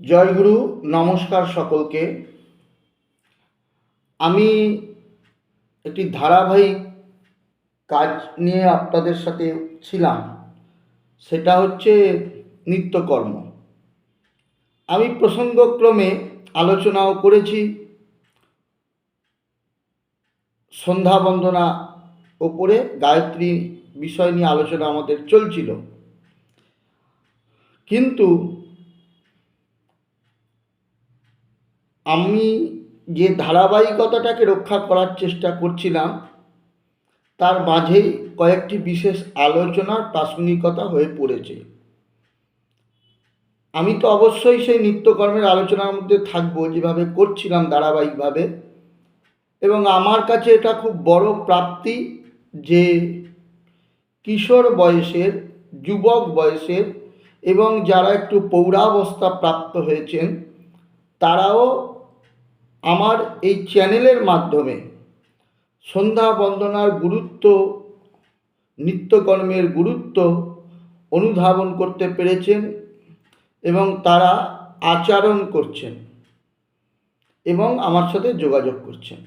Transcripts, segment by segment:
জয়গুরু নমস্কার সকলকে। আমি একটি ধারাবাহিক কাজ নিয়ে আপনাদের সাথে ছিলাম, সেটা হচ্ছে নিত্যকর্ম। আমি প্রসঙ্গক্রমে আলোচনাও করেছি, সন্ধ্যা বন্দনা ওপরে গায়ত্রী বিষয় নিয়ে আলোচনা আমাদের চলছিল। কিন্তু আমি যে ধারাবাহিকতাটাকে রক্ষা করার চেষ্টা করছিলাম, তার মাঝেই কয়েকটি বিশেষ আলোচনার প্রাসঙ্গিকতা হয়ে পড়েছে। আমি তো অবশ্যই সেই নিত্যকর্মের আলোচনার মধ্যে থাকব, যেভাবে করছিলাম ধারাবাহিকভাবে। এবং আমার কাছে এটা খুব বড় প্রাপ্তি যে কিশোর বয়সের, যুবক বয়সের এবং যারা একটু পৌরাবস্থা প্রাপ্ত হয়েছেন, তারাও আমার এই চ্যানেলের মাধ্যমে সন্ধ্যা বন্দনার গুরুত্ব, নিত্যকর্মের গুরুত্ব অনুধাবন করতে পেরেছেন এবং তারা আচরণ করছেন এবং আমার সাথে যোগাযোগ করছেন।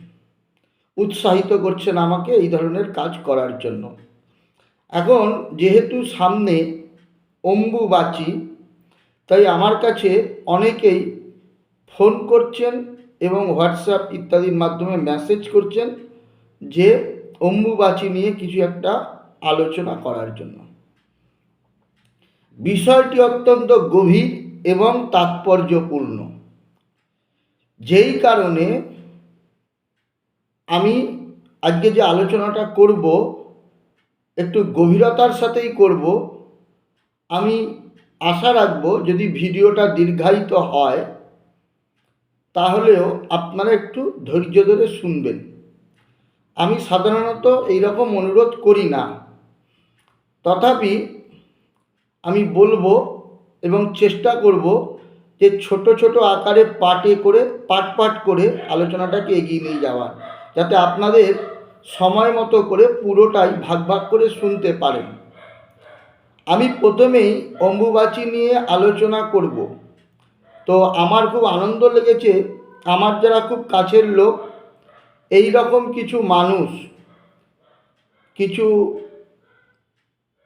উৎসাহিত করছেন আমাকে এই ধরনের কাজ করার জন্য। এখন যেহেতু সামনে অম্বুবাচী তাই আমার কাছে অনেকেই ফোন করছেন এবং হোয়াটসঅ্যাপ ইত্যাদির মাধ্যমে মেসেজ করছেন যে অম্বুবাচী নিয়ে কিছু একটা আলোচনা করার জন্য। বিষয়টি অত্যন্ত গভীর এবং তাৎপর্যপূর্ণ। যেই কারণে আমি আজকে যে আলোচনাটা করব, একটু গভীরতার সাথেই করব। আমি আশা রাখব যদি ভিডিওটা দীর্ঘায়িত হয় তাহলেও আপনারা একটু ধৈর্য ধরে শুনবেন। আমি সাধারণত এই রকম অনুরোধ করি না। তথাপি আমি বলব এবং চেষ্টা করব যে ছোট ছোট আকারে পাটে করে, পাট পাট করে আলোচনাটাকে এগিয়ে নিয়ে যাওয়ার। যাতে আপনাদের সময় মতো করে পুরোটাই ভাগ ভাগ করে শুনতে পারেন। আমি প্রথমেই অম্বুবাচী নিয়ে আলোচনা করব। তো আমার খুব আনন্দ লেগেছে আমার যারা খুব কাছের লোক এই রকম কিছু মানুষ কিছু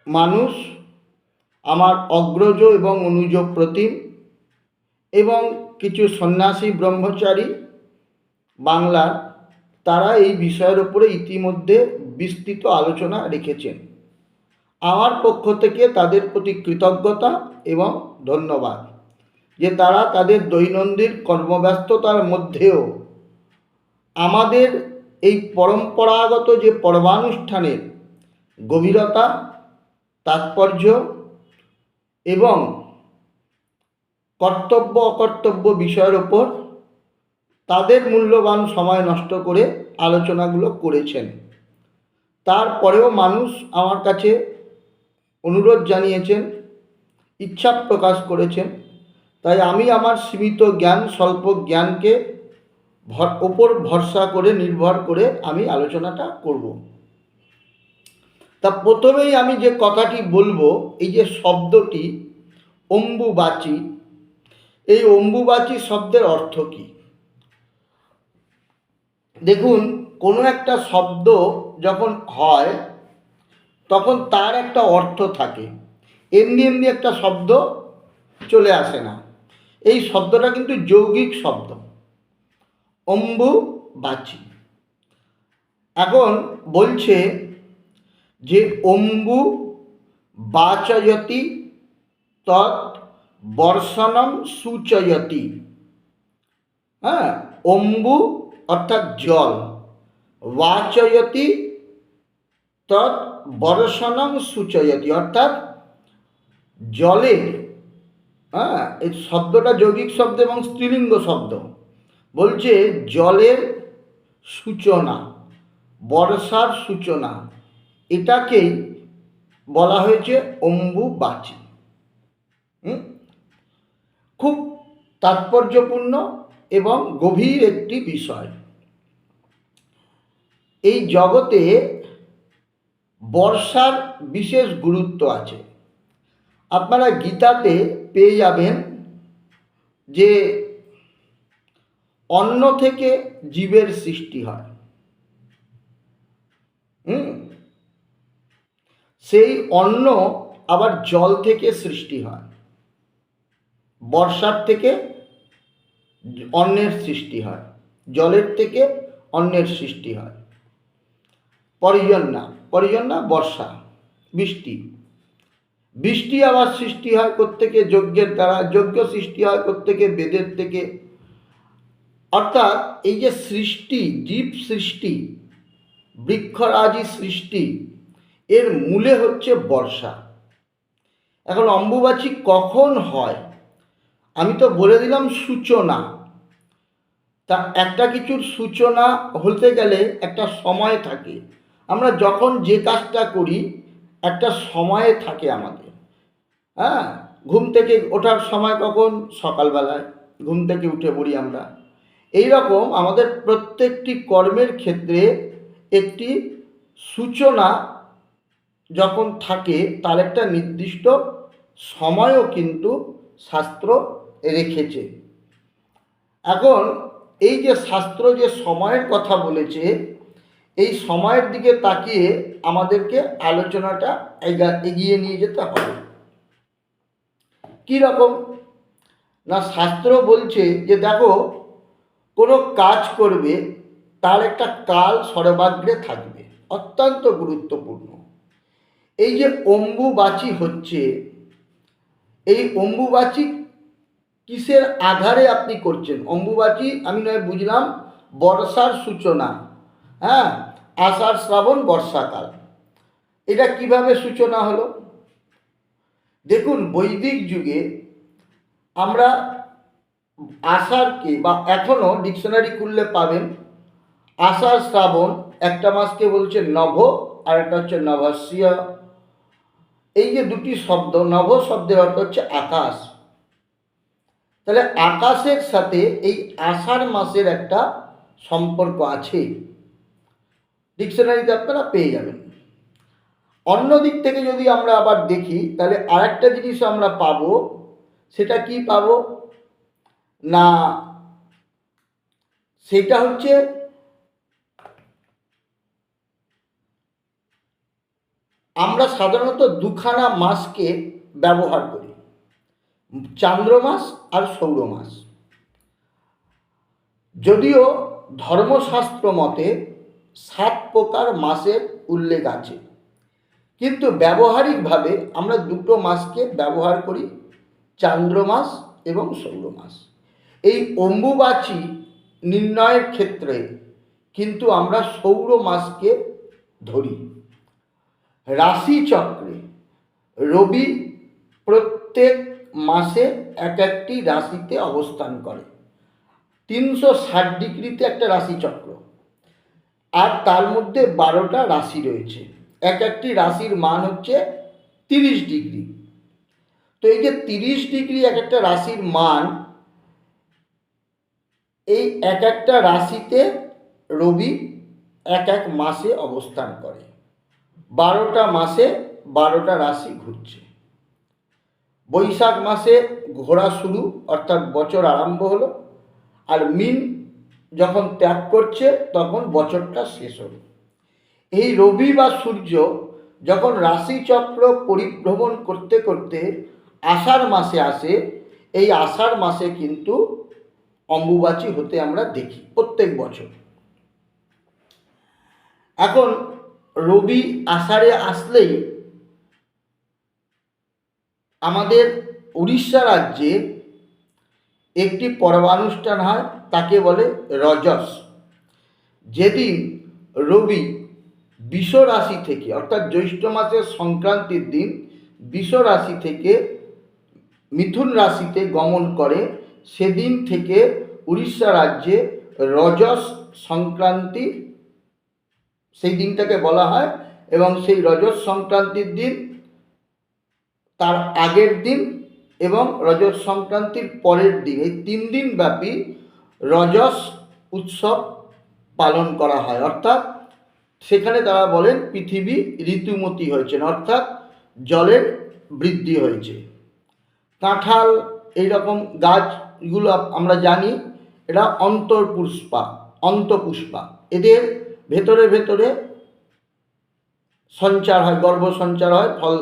মানুষ আমার অগ্রজ এবং অনুজ প্রতিম এবং কিছু সন্ন্যাসী ব্রহ্মচারী বাংলার তারা এই বিষয়ের উপরে ইতিমধ্যে বিস্তৃত আলোচনা রেখেছেন। আমার পক্ষ থেকে তাদের প্রতি কৃতজ্ঞতা এবং ধন্যবাদ। যে তারা তাদের দৈনন্দিন কর্মব্যস্ততার মধ্যেও আমাদের এই পরম্পরাগত যে পর্বানুষ্ঠানের গভীরতা, তাৎপর্য এবং কর্তব্য অকর্তব্য বিষয়ের ওপর তাদের মূল্যবান সময় নষ্ট করে আলোচনাগুলো করেছেন। তারপরেও মানুষ আমার কাছে অনুরোধ জানিয়েছেন, ইচ্ছা প্রকাশ করেছেন তাই আমি আমার সীমিত জ্ঞান, স্বল্প জ্ঞানকে ভর, ওপর ভরসা করে, নির্ভর করে আমি আলোচনাটা করব। তা প্রথমেই আমি যে কথাটি বলব, এই যে শব্দটি, অম্বুবাচী, এই অম্বুবাচী শব্দের অর্থ কী? দেখুন, কোনো একটা শব্দ যখন হয়, তখন তার একটা অর্থ থাকে। এমনি এমনি একটা শব্দ চলে আসে না। এই শব্দটা কিন্তু যৌগিক শব্দ। অম্বু বাচি। এখন বলছে যে অম্বু বাচয়তি তৎ বর্ষণম সূচয়তি। হ্যাঁ অম্বু অর্থাৎ জল। বাচয়তি তৎ বর্ষণম সূচয়তি। অর্থাৎ জলের হ্যাঁ এই শব্দটা যৌগিক শব্দ এবং স্ত্রীলিঙ্গ শব্দ। বলছে জলের সূচনা, বর্ষার সূচনা। এটাকেই বলা হয়েছে অম্বুবাচী। খুব তাৎপর্যপূর্ণ এবং গভীর একটি বিষয়। এই জগতে বর্ষার বিশেষ গুরুত্ব আছে। আপনারা গীতাতে পেয়ে যাবেন যে অন্ন থেকে জীবের সৃষ্টি হয়। হুম? সেই অন্ন আবার জল থেকে সৃষ্টি হয়। বর্ষার থেকে অন্নের সৃষ্টি হয়। জলের থেকে অন্নের সৃষ্টি হয়। পরিজন না পরিজন না বর্ষা, বৃষ্টি। বৃষ্টি আবার সৃষ্টি হয় প্রত্যেকে যজ্ঞের দ্বারা। যজ্ঞ সৃষ্টি হয় প্রত্যেকে বেদের থেকে। অর্থাৎ এই যে সৃষ্টি, জীব সৃষ্টি, বৃক্ষরাজি সৃষ্টি, এর মূলে হচ্ছে বর্ষা। এখন অম্বুবাচী কখন হয়? আমি তো বলে দিলাম সূচনা। তা একটা কিছুর সূচনা হতে গেলে একটা সময় থাকে। আমরা যখন যে কাজটা করি একটা সময়ে থাকে আমাদের। হ্যাঁ? ঘুম থেকে ওঠার সময় কখন? সকালবেলায়। ঘুম থেকে উঠে পড়ি আমরা। এই রকম আমাদের প্রত্যেকটি কর্মের ক্ষেত্রে একটি সূচনা যখন থাকে, তার একটা নির্দিষ্ট সময়ও কিন্তু শাস্ত্র রেখেছে। এখন এই যে শাস্ত্র যে সময়ের কথা বলেছে, এই সময়ের দিকে তাকিয়ে আমাদেরকে আলোচনাটা এগিয়ে নিয়ে যেতে হবে। কী রকম না, শাস্ত্র বলছে যে, দেখো, কোনো কাজ করবে, তার একটা কাল সর্বাগ্রে থাকবে, অত্যন্ত গুরুত্বপূর্ণ। এই যে অম্বুবাচী হচ্ছে, এই অম্বুবাচী কিসের আধারে আপনি করছেন? অম্বুবাচী, আমি নয়, বুঝলাম, বর্ষার সূচনা হ্যাঁ? আষাঢ় শ্রাবণ বর্ষাকাল। এটা কীভাবে সূচনা হলো? দেখুন, বৈদিক যুগে আমরা আষাঢ়কে বা এখনও ডিকশনারি খুললে পাবেন। আষাঢ় শ্রাবণ একটা মাসকে বলছে নভ, আর একটা হচ্ছে নভস্য এই যে দুটি শব্দ, নভ শব্দের অর্থ হচ্ছে আকাশ। তাহলে আকাশের সাথে এই আষাঢ় মাসের একটা সম্পর্ক আছে। ডিকশনারিতে আপনারা পেয়ে যাবেন। অন্য দিক থেকে যদি আমরা আবার দেখি, তাহলে আরেকটা জিনিস আমরা পাবো, সেটা কি পাবো? না, সেটা হচ্ছে আমরা সাধারণত দুখানা মাসকে ব্যবহার করি, চান্দ্র মাস আর সৌর মাস। যদিও ধর্মশাস্ত্র মতে সাত প্রকার মাসের উল্লেখ আছে। কিন্তু ব্যবহারিকভাবে আমরা দুটো মাসকে ব্যবহার করি, চান্দ্র মাস এবং সৌর মাস। এই অম্বুবাচী নির্ণয়ের ক্ষেত্রে কিন্তু আমরা সৌর মাসকে ধরি। রাশিচক্রে রবি প্রত্যেক মাসে এক একটি রাশিতে অবস্থান করে। তিনশো ষাট ডিগ্রিতে একটা রাশিচক্র। আর তার মধ্যে বারোটা রাশি রয়েছে। এক একটি রাশির মান হচ্ছে তিরিশ ডিগ্রি। তো এই যে তিরিশ ডিগ্রি এক একটা রাশির মান, এই এক একটা রাশিতে রবি এক এক মাসে অবস্থান করে। বারোটা মাসে বারোটা রাশি ঘুরছে। বৈশাখ মাসে ঘোরা শুরু, অর্থাৎ বছর আরম্ভ হলো। আর মিন যখন ত্যাগ করছে, তখন বছরটা শেষ হবে এই রবি বা সূর্য যখন রাশিচক্র পরিভ্রমণ করতে করতে আষাঢ় মাসে আসে, এই আষাঢ় মাসে কিন্তু অম্বুবাচী হতে আমরা দেখি প্রত্যেক বছর। এখন রবি আষাঢ়ে আসলেই আমাদের উড়িষ্যা রাজ্যে একটি পর্বানুষ্ঠান হয়, তাকে বলে রজস। যেদিন রবি বিষ রাশি থেকে, অর্থাৎ জ্যৈষ্ঠ মাসের সংক্রান্তির দিন বিষ রাশি থেকে মিথুন রাশিতে গমন করে, সেদিন থেকে উড়িষ্যা রাজ্যে রজস সংক্রান্তি, সেই দিনটাকে বলা হয়, এবং সেই রজত সংক্রান্তির দিন তার আগের দিন এবং রজত সংক্রান্তির পরের দিন, এই তিন দিন ব্যাপী রজস উৎসব পালন করা হয়। অর্থাৎ সেখানে তারা বলেন পৃথিবী ঋতুমতি হয়েছেন অর্থাৎ জলের বৃদ্ধি হয়েছে। কাঁঠাল, এইরকম গাছগুলো আমরা জানি, এরা অন্তর্পুষ্পা অন্তপুষ্পা। এদের ভেতরে ভেতরে সঞ্চার হয় গর্ভ সঞ্চার হয়, ফল,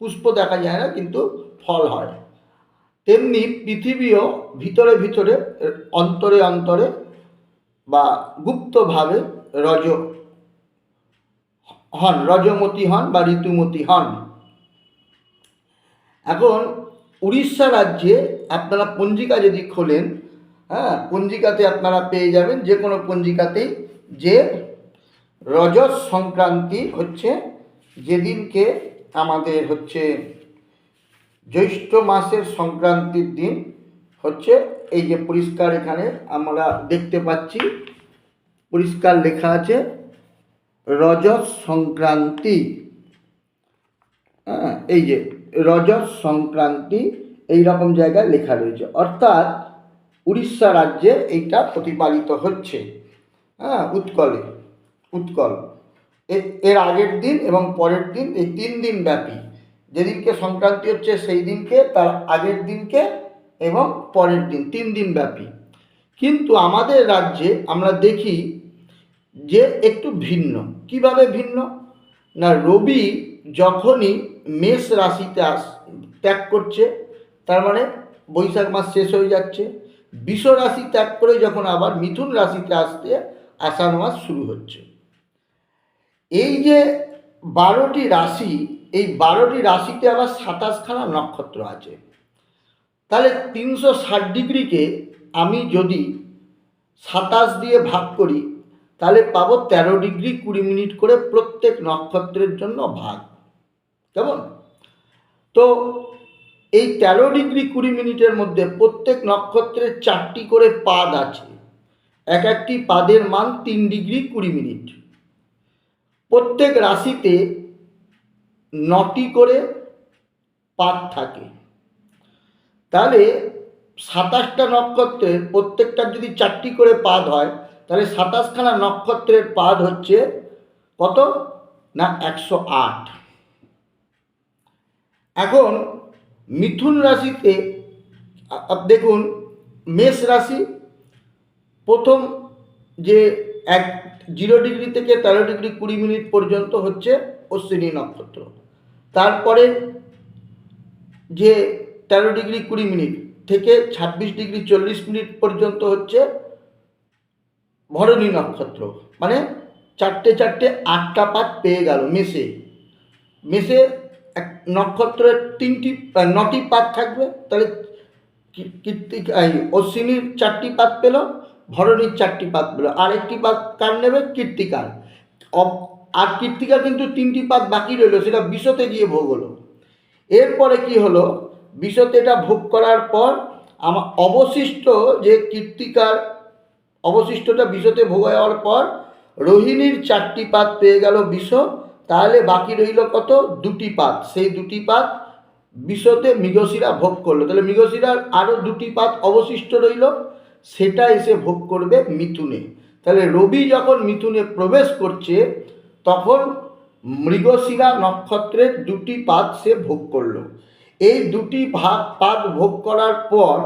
পুষ্প দেখা যায় না, কিন্তু ফল হয়। তেমনি পৃথিবীও ভিতরে ভিতরে, অন্তরে অন্তরে বা গুপ্তভাবে রজ হন, রজমতি হন বা ঋতুমতি হন। এখন উড়িষ্যা রাজ্যে আপনারা পঞ্জিকা যদি খোলেন হ্যাঁ পঞ্জিকাতে আপনারা পেয়ে যাবেন যে কোনো পঞ্জিকাতেই যে রজত সংক্রান্তি হচ্ছে, যেদিনকে আমাদের হচ্ছে জ্যৈষ্ঠ মাসের সংক্রান্তির দিন হচ্ছে এই যে পরিষ্কার এখানে আমরা দেখতে পাচ্ছি। পরিষ্কার লেখা আছে, রজত সংক্রান্তি। হ্যাঁ এই যে রজত সংক্রান্তি এই রকম জায়গায় লেখা রয়েছে। অর্থাৎ উড়িষ্যা রাজ্যে এইটা প্রতিপালিত হচ্ছে। হ্যাঁ উৎকলে, উৎকল। এর আগের দিন এবং পরের দিন এই তিন দিন ব্যাপী। যেদিনকে সংক্রান্তি হচ্ছে, সেই দিনকে, তার আগের দিনকে এবং পরের দিন, তিন দিন ব্যাপী। কিন্তু আমাদের রাজ্যে আমরা দেখি যে একটু ভিন্ন। কীভাবে ভিন্ন? না, রবি যখনই মেষ রাশিতে আস, ত্যাগ করছে, তার মানে বৈশাখ মাস শেষ হয়ে যাচ্ছে, বিষ রাশি ত্যাগ করে যখন আবার মিথুন রাশিতে আসতে আষাঢ় মাস শুরু হচ্ছে। এই যে বারোটি রাশি বারোটি রাশিতে আবার সাতাশখানা নক্ষত্র আছে। তাহলে তিনশো ষাট ডিগ্রিকে আমি যদি সাতাশ দিয়ে ভাগ করি, তাহলে পাবো তেরো ডিগ্রি কুড়ি মিনিট করে প্রত্যেক নক্ষত্রের জন্য ভাগ। কেমন? তো এই তেরো ডিগ্রি কুড়ি মিনিটের মধ্যে প্রত্যেক নক্ষত্রের চারটি করে পাদ আছে। এক একটি পাদের মান তিন ডিগ্রি কুড়ি মিনিট। প্রত্যেক রাশিতে নটি করে পাদ থাকে। তাহলে সাতাশটা নক্ষত্রের প্রত্যেকটার যদি চারটি করে পাদ হয়, তাহলে সাতাশখানা নক্ষত্রের পাদ হচ্ছে কত? না, একশো আট। এখন মিথুন রাশিতে দেখুন, মেষ রাশি, প্রথম যে এক, জিরো ডিগ্রি থেকে তেরো ডিগ্রি কুড়ি মিনিট পর্যন্ত হচ্ছে অশ্বিনী নক্ষত্র। তারপরে যে তেরো ডিগ্রি কুড়ি মিনিট থেকে ছাব্বিশ ডিগ্রি চল্লিশ মিনিট পর্যন্ত হচ্ছে ভরণী নক্ষত্র। মানে চারটে চারটে আটটা পাত পেয়ে গেল মেসে। মেসে এক নক্ষত্রের তিনটি নটি পাত থাকবে। তাহলে কীর্তিক অশ্বিনীর চারটি পাত পেল, ভরণীর চারটি পাত পেল। আরেকটি পাত কার নেবে? কীর্তিকার। আর কীর্তিকার কিন্তু তিনটি পাত বাকি রইল, সেটা বিশতে গিয়ে ভোগ হলো। এরপরে কি হলো? বিশতে এটা ভোগ করার পর আমার অবশিষ্ট যে কীর্তিকার, অবশিষ্টটা বিশতে ভোগ হওয়ার পর রোহিণীর চারটি পাত পেয়ে গেল বিষ তাহলে বাকি রইল কত? দুটি পাত। সেই দুটি পাত বিশতে মৃগশিরা ভোগ করল। তাহলে মৃগশিরার আরও দুটি পাত অবশিষ্ট রইল, সেটা এসে ভোগ করবে মিথুনে। তাহলে রবি যখন মিথুনে প্রবেশ করছে তখন মৃগশিরা নক্ষত্রের দুটি পাত সে ভোগ করল। এই দুটি ভাগ পাত ভোগ করার পর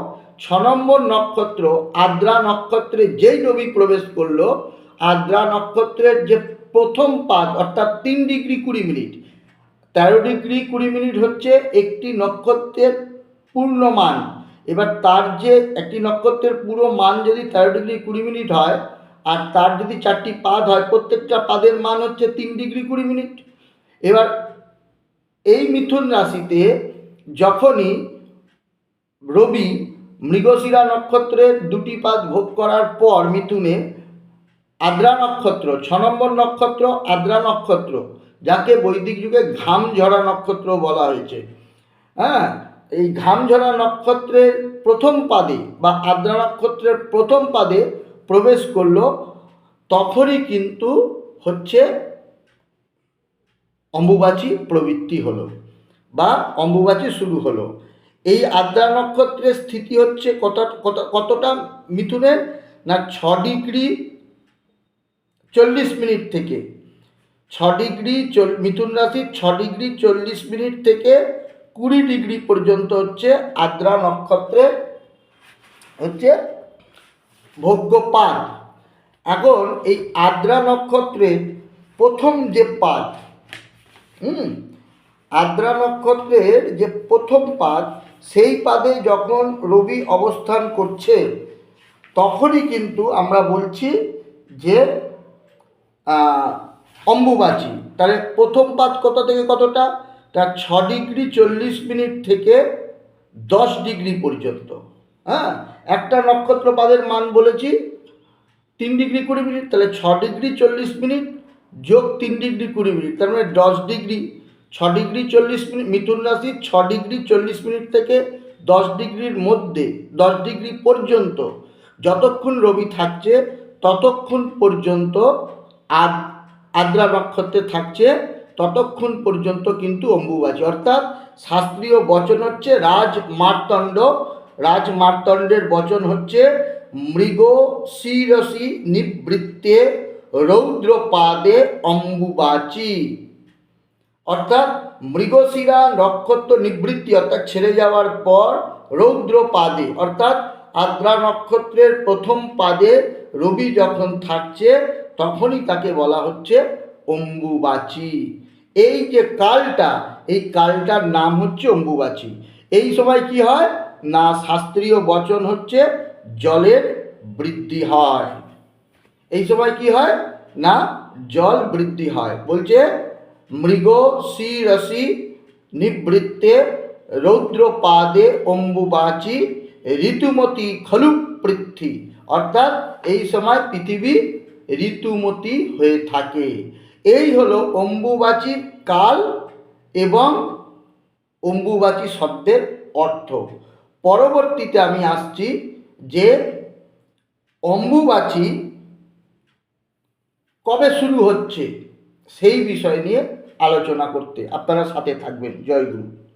ছ নম্বর নক্ষত্র আদ্রা নক্ষত্রে যেই রবি প্রবেশ করল, আদ্রা নক্ষত্রের যে প্রথম পাদ, অর্থাৎ তিন ডিগ্রি কুড়ি মিনিট, তেরো ডিগ্রি কুড়ি মিনিট হচ্ছে একটি নক্ষত্রের পূর্ণ মান। এবার তার যে একটি নক্ষত্রের পুরো মান যদি তেরো ডিগ্রি কুড়ি মিনিট হয় আর তার যদি চারটি পাদ হয়, প্রত্যেকটা পাদের মান হচ্ছে তিন ডিগ্রি কুড়ি মিনিট। এবার এই মিথুন রাশিতে যখনই রবি মৃগশিরা নক্ষত্রের দুটি পাদ ভোগ করার পর মিথুনে আদ্রা নক্ষত্র, ছ নম্বর নক্ষত্র আদ্রা নক্ষত্র, যাকে বৈদিক যুগে ঘাম ঝরা নক্ষত্র বলা হয়েছে। হ্যাঁ এই ঘাম ঝরা নক্ষত্রের প্রথম পাদে বা আদ্রা নক্ষত্রের প্রথম পাদে প্রবেশ করল, তখনই কিন্তু হচ্ছে অম্বুবাচী প্রবৃত্তি হলো বা অম্বুবাচী শুরু হলো। এই আদ্রা নক্ষত্রের স্থিতি হচ্ছে কত কত, কতটা মিথুনের? না, ছ ডিগ্রি চল্লিশ মিনিট থেকে। ছ ডিগ্রি মিথুন রাশির ছ ডিগ্রি চল্লিশ মিনিট থেকে কুড়ি ডিগ্রি পর্যন্ত হচ্ছে আদ্রা নক্ষত্রের হচ্ছে ভোগ্যপাদ। এখন এই আদ্রা নক্ষত্রের প্রথম যে পাদ, হুম, আদ্রা নক্ষত্রের যে প্রথম পাদ, সেই পাদে যখন রবি অবস্থান করছে, তখনই কিন্তু আমরা বলছি যে অম্বুবাচী। তাহলে প্রথম পাদ কত থেকে কতটা? তা ছ ডিগ্রি চল্লিশ মিনিট থেকে দশ ডিগ্রি পর্যন্ত। হ্যাঁ? একটা নক্ষত্র পাদের মান বলেছি, তিন ডিগ্রি কুড়ি মিনিট, তাহলে ছ ডিগ্রি চল্লিশ মিনিট যোগ তিন ডিগ্রি কুড়ি মিনিট, তার মানে দশ ডিগ্রি। ছ ডিগ্রি চল্লিশ মিনিট, মিথুন রাশি ছ ডিগ্রি চল্লিশ মিনিট থেকে দশ ডিগ্রির মধ্যে, দশ ডিগ্রি পর্যন্ত। যতক্ষণ রবি থাকছে, ততক্ষণ পর্যন্ত আদ, আদ্রা নক্ষত্রে থাকছে, ততক্ষণ পর্যন্ত কিন্তু অম্বুবাচী। অর্থাৎ শাস্ত্রীয় বচন হচ্ছে রাজ, মার্তণ্ড রাজ মার্তণ্ডের বচন হচ্ছে, মৃগ শিরসি নিবৃত্তে রৌদ্রপাদে অম্বুবাচী। অর্থাৎ মৃগশিরা নক্ষত্র নিবৃত্তি অর্থাৎ ছেড়ে যাওয়ার পর রৌদ্র পাদে অর্থাৎ আদ্রা নক্ষত্রের প্রথম পাদে রবি যখন থাকছে, তখনই তাকে বলা হচ্ছে অম্বুবাচী। এই যে কালটা, এই কালটার নাম হচ্ছে অম্বুবাচী। এই সময় কি হয়? না শাস্ত্রীয় বচন হচ্ছে জলের বৃদ্ধি হয়। এই সময় কি হয়? না, জল বৃদ্ধি হয়। বলছে, মৃগ, শিরসি, নিবৃত্তে, রৌদ্রপাদে অম্বুবাচী, ঋতুমতি খলু পৃথ্বী অর্থাৎ এই সময় পৃথিবী ঋতুমতি হয়ে থাকে। এই হলো অম্বুবাচীর কাল এবং অম্বুবাচী শব্দের অর্থ। পরবর্তীতে আমি আসছি যে অম্বুবাচী কবে শুরু হচ্ছে সেই বিষয় নিয়ে আলোচনা করতে। আপনারা সাথে থাকবেন। জয় গুরু।